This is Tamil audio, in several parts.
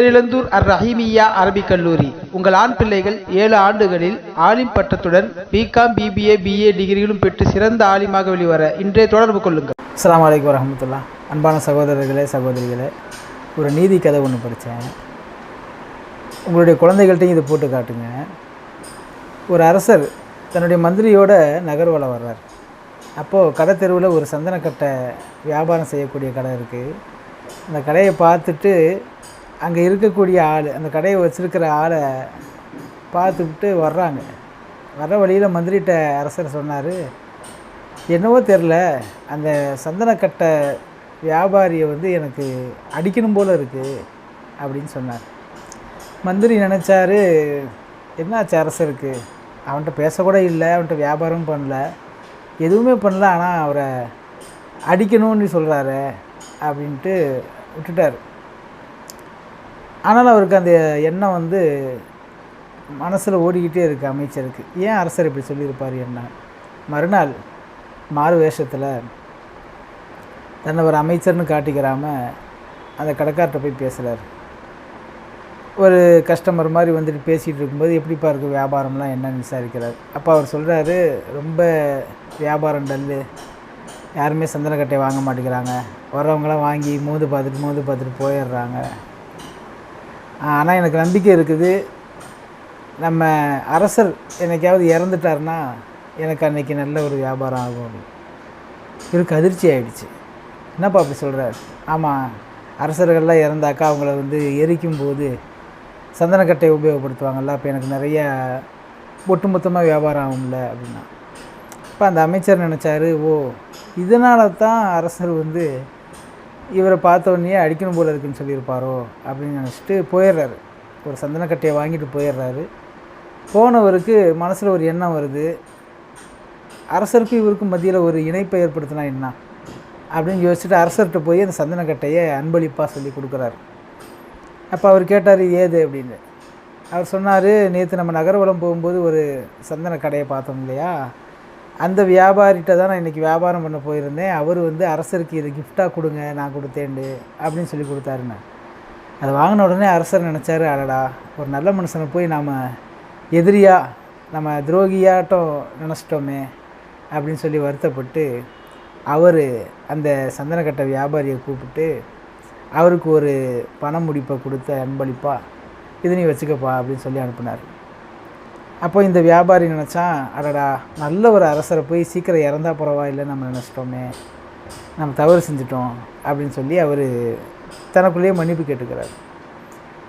பேரிழந்தூர் அர் ரஹீமியா அரபிக் கல்லூரி. உங்கள் ஆண் பிள்ளைகள் ஏழு ஆண்டுகளில் ஆலிம் பட்டத்துடன் பிகாம் பிபிஏ பிஏ டிகிரிகளும் பெற்று சிறந்த ஆலிமாக வெளிவர இன்றைய தொடர்பு கொள்ளுங்கள். அஸ்லாம் வலைக்கம் வரமத்துல்லா அன்பான சகோதரர்களே சகோதரிகளே ஒரு நீதி கதை ஒன்று படித்தேன். உங்களுடைய குழந்தைகள்கிட்டையும் இதை போட்டு காட்டுங்க. ஒரு அரசர் தன்னுடைய மந்திரியோட நகர்வலம் வர்றார். அப்போது கடை தெருவில் ஒரு சந்தனக்கட்டை வியாபாரம் செய்யக்கூடிய கடை இருக்குது அந்த கடையை பார்த்துட்டு அங்கே இருக்கக்கூடிய ஆள் அந்த கடையை வச்சுருக்கிற ஆளை பார்த்துக்கிட்டு வர்றாங்க. வர்ற வழியில் மந்திரிட்ட அரசர் சொன்னார் என்னவோ தெரில அந்த சந்தனக்கட்டை வியாபாரியை வந்து எனக்கு அடிக்கணும் போல் இருக்குது அப்படின்னு சொன்னார். மந்திரி நினச்சாரு என்னாச்சு அரசருக்கு? அவன்கிட்ட பேசக்கூட இல்லை அவன்கிட்ட வியாபாரம் பண்ணல எதுவுமே பண்ணல ஆனால் அவரை அடிக்கணும்னு சொல்கிறாரு அப்படின்ட்டு விட்டுட்டார். ஆனால் அவருக்கு அந்த எண்ணம் வந்து மனசில் ஓடிக்கிட்டே இருக்குது அமைச்சருக்கு. ஏன் அரசர் இப்படி சொல்லியிருப்பார் என்ன? மறுநாள் மாறு வேஷத்தில் தன்னை ஒரு அமைச்சர்னு காட்டிக்கிறாமல் அந்த கடைக்கார்ட்ட போய் பேசுகிறார் ஒரு கஸ்டமர் மாதிரி வந்துட்டு பேசிகிட்டு இருக்கும்போது எப்படிப்பா இருக்குது வியாபாரம்லாம் என்னன்னு விசாரிக்கிறார். அப்போ அவர் சொல்கிறாரு ரொம்ப வியாபாரம் டல்லு. யாருமே சந்தனக்கட்டையை வாங்க மாட்டேங்கிறாங்க. வர்றவங்களாம் வாங்கி மோது பார்த்துட்டு மோது பார்த்துட்டு போயிடுறாங்க. ஆனால் எனக்கு நம்பிக்கை இருக்குது. நம்ம அரசர் என்னைக்காவது இறந்துட்டாருன்னா எனக்கு அன்னைக்கு நல்ல ஒரு வியாபாரம் ஆகும். அப்படின்னு. இவருக்கு அதிர்ச்சி ஆகிடுச்சு என்னப்பா அப்படி சொல்கிறார் ஆமாம் அரசர்கள்லாம் இறந்தாக்கா அவங்கள வந்து எரிக்கும் போது சந்தனக்கட்டை உபயோகப்படுத்துவாங்கல்ல அப்போ எனக்கு நிறைய ஒட்டுமொத்தமாக வியாபாரம் ஆகும்ல அப்படின்னா. இப்போ அந்த அமைச்சர் நினச்சாரு ஓ இதனால தான் அரசர் வந்து இவரை பார்த்த அடிக்கணும் போல இருக்குன்னு சொல்லியிருப்பாரோ அப்படின்னு நினச்சிட்டு போயிடுறாரு. ஒரு சந்தனக்கட்டையை வாங்கிட்டு போயிடுறாரு. போனவருக்கு மனசில் ஒரு எண்ணம் வருது. அரசருக்கும் இவருக்கும் மத்தியில் ஒரு இணைப்பை ஏற்படுத்தினா என்ன? அப்படின்னு யோசிச்சுட்டு அரசர்கிட்ட போய் அந்த சந்தனக்கட்டையை அன்பளிப்பாக சொல்லி கொடுக்குறாரு. அப்போ அவர் கேட்டார் ஏது? அப்படின்னு. அவர் சொன்னார் நேற்று நம்ம நகர்வலம் போகும்போது ஒரு சந்தன கடையை பார்த்தோம் இல்லையா? அந்த வியாபாரிகிட்ட தான் நான் இன்றைக்கி வியாபாரம் பண்ண போயிருந்தேன். அவர் வந்து அரசருக்கு இது கிஃப்டாக கொடுங்க நான் கொடுத்தேண்டு அப்படின்னு சொல்லி கொடுத்தாருன்னு அதை வாங்கின உடனே அரசர் நினச்சாரு அடடா ஒரு நல்ல மனுஷனை போய் நாம் எதிரியாக நம்ம துரோகியாட்டம் நினச்சிட்டோமே அப்படின்னு சொல்லி வருத்தப்பட்டு அவர் அந்த சந்தனக்கட்டை வியாபாரியை கூப்பிட்டு அவருக்கு ஒரு பண முடிப்பை கொடுத்த அன்பளிப்பா இது நீ வச்சுக்கப்பா அப்படின்னு சொல்லி அனுப்புனார். அப்போ இந்த வியாபாரி நினச்சான் அடடா நல்ல ஒரு அரசரை போய் சீக்கிரம் இறந்தா பரவாயில்லை நம்ம நினச்சிட்டோமே நம்ம தவறு செஞ்சிட்டோம் அப்படின்னு சொல்லி அவர் தனக்குள்ளேயே மன்னிப்பு கேட்டுக்கிறார்.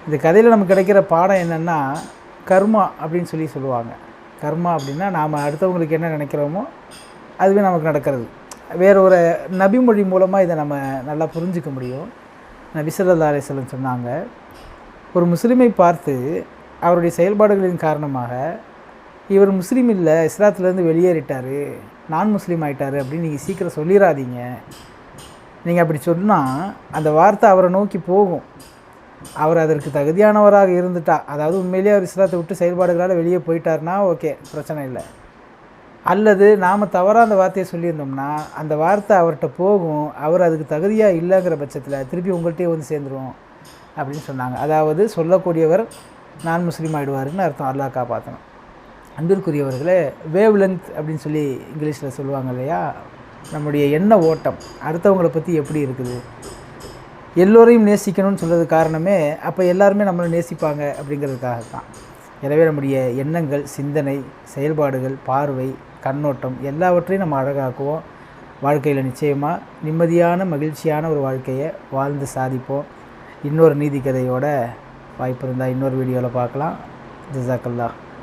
இந்த கதையில் நமக்கு கிடைக்கிற பாடம் என்னென்னா கர்மா அப்படின்னு சொல்லி சொல்லுவாங்க. கர்மா அப்படின்னா நாம் அடுத்தவங்களுக்கு என்ன நினைக்கிறோமோ அதுவே நமக்கு நடக்கிறது. வேற ஒரு நபிமொழி மூலமாக இதை நம்ம நல்லா புரிஞ்சுக்க முடியும். நபிசல்லா ஸல்லல்லாஹு சொன்னாங்க ஒரு முஸ்லீமை பார்த்து அவருடைய செயல்பாடுகளின் காரணமாக இவர் முஸ்லீம் இல்லை இஸ்லாத்துலேருந்து வெளியேறிட்டார் நான் முஸ்லீம் ஆகிட்டார் அப்படின்னு நீங்கள் சீக்கிரம் சொல்லிடாதீங்க நீங்கள் அப்படி சொன்னால் அந்த வார்த்தை அவரை நோக்கி போகும். அவர் அதற்கு தகுதியானவராக இருந்துட்டா. அதாவது உண்மையிலேயே அவர் இஸ்லாத்தை விட்டு செயல்பாடுகளால் வெளியே போயிட்டாருன்னா ஓகே பிரச்சனை இல்லை. அல்லது நாம் தவறாக அந்த வார்த்தையை சொல்லியிருந்தோம்னா அந்த வார்த்தை அவர்கிட்ட போகும் அவர் அதுக்கு தகுதியாக இல்லைங்கிற பட்சத்தில் திருப்பி உங்கள்கிட்டயே வந்து சேர்ந்துருவோம் அப்படின்னு சொன்னாங்க. அதாவது சொல்லக்கூடியவர் நான் முஸ்லீம் ஆகிடுவாருன்னு அர்த்தம். அல்லாஹ் காப்பாற்றணும் அன்பிற்குரியவர்களே வேவ் லென்த் அப்படின்னு சொல்லி இங்கிலீஷில் சொல்லுவாங்க இல்லையா? நம்முடைய எண்ண ஓட்டம். அடுத்தவங்களை பற்றி எப்படி இருக்குது? எல்லோரையும் நேசிக்கணும்னு சொல்கிறது காரணமே அப்போ எல்லாருமே நம்மளை நேசிப்பாங்க அப்படிங்கிறதுக்காக தான் எனவே நம்முடைய எண்ணங்கள் சிந்தனை செயல்பாடுகள் பார்வை கண்ணோட்டம் எல்லாவற்றையும் நம்ம அழகாக்குவோம். வாழ்க்கையில் நிச்சயமாக நிம்மதியான மகிழ்ச்சியான ஒரு வாழ்க்கையை வாழ்ந்து சாதிப்போம். இன்னொரு நீதி கதையோட வாய்ப்பு இருந்தால் இன்னொரு வீடியோவில் பார்க்கலாம். ஜிசாக்கல்லா